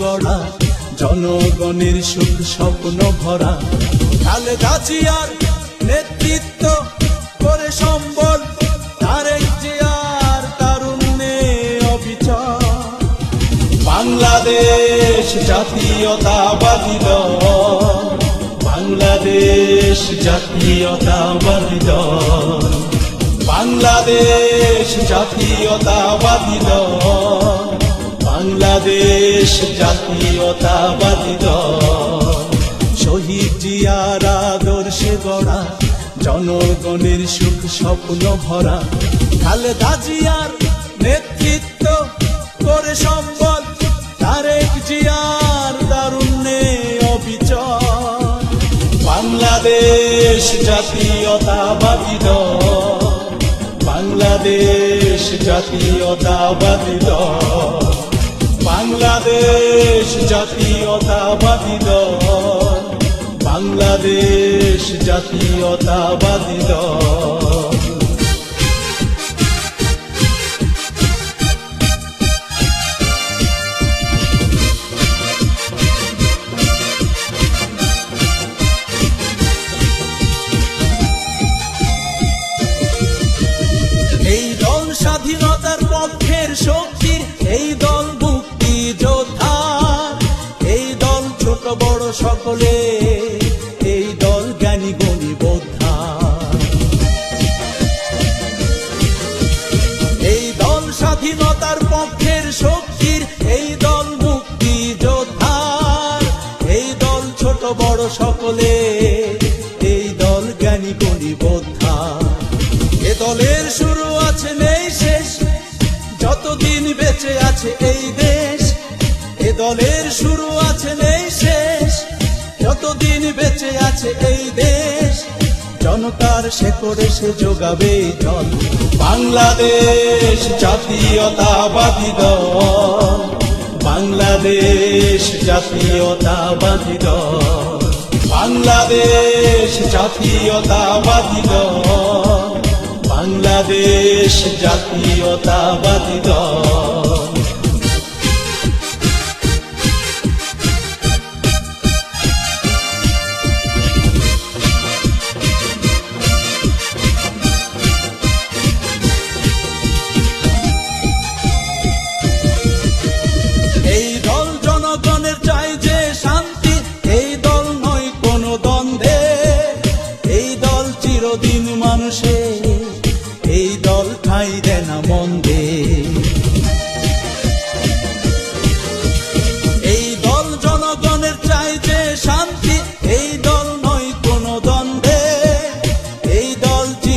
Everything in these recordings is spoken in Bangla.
গড়া জনগণের সুখ স্বপ্ন ভরা। খালেদা জিয়ার নেতৃত্ব করে সম্বল, তারেক জিয়ার তারুণ্যে অবিচল। বাংলাদেশ জাতীয়তাবাদী দল, বাংলাদেশ জাতীয়তাবাদী দল, বাংলাদেশ জাতীয়তাবাদী দল। বাংলাদেশ জাতীয়তাবাদী দল। শহীদ জিয়ার আদর্শে গড়া, জনগণের সুখ স্বপ্ন ভরা। খালেদা জিয়ার নেতৃত্ব করে সম্বল, তারেক জিয়ার দারুণ্যে অবিচল। বাংলাদেশ জাতীয়তাবাদী দল। বাংলাদেশ জাতীয়তাবাদী দল। বাংলাদেশ জাতীয়তাবাদী দল। বাংলাদেশ জাতীয়তাবাদী দল। এই দল স্বাধীনতার পক্ষের শক্তির এই দল সকলে এই দল জ্ঞানী গণী বোদ্ধা। এই দল স্বাধীনতার পক্ষের শক্তির, এই দল মুক্তি যোদ্ধা। এই দল ছোট বড় সকলে এই দল জ্ঞানী গণী বোদ্ধা। এ দলের শুরু আছে নেই শেষ, যতদিন বেঁচে আছে এই যতদিন বেঁচে আছে এই দেশ। জনতার শেকড়ে সে যোগাবে জল। বাংলাদেশ জাতীয়তাবাদী দল। বাংলাদেশ জাতীয়তাবাদী দল। বাংলাদেশ জাতীয়তাবাদী দল। বাংলাদেশ জাতীয়তাবাদী দল।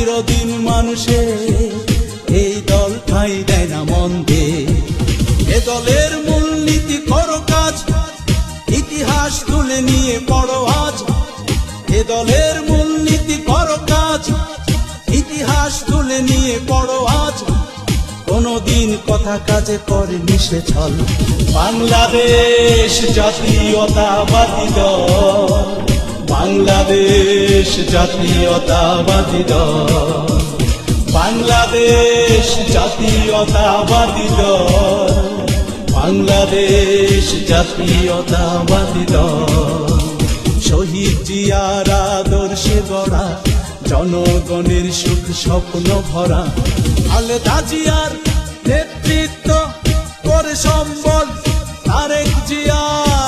চিরদিন মানুষে, এই দল ঠাই দেয় না মন্দে। এ দলের মূলনীতি করো কাজ, ইতিহাস তুলে নিয়ে পড়ো আজ। এ দলের মূলনীতি করো কাজ, ইতিহাস তুলে নিয়ে পড়ো আজ। কোনদিন কথা কাজে করে মিশে ছল। বাংলাদেশ জাতীয়তাবাদী দল। বাংলাদেশ জাতীয়তাবাদী দল। বাংলাদেশ জাতীয়তাবাদী দল। বাংলাদেশ জাতীয়তাবাদী দল। শহীদ জিয়ার আদর্শে গড়া, জনগণের সুখ স্বপ্ন ভরা। আলেদা জিয়ার নেতৃত্ব করে সম্বল, তারেক জিয়ার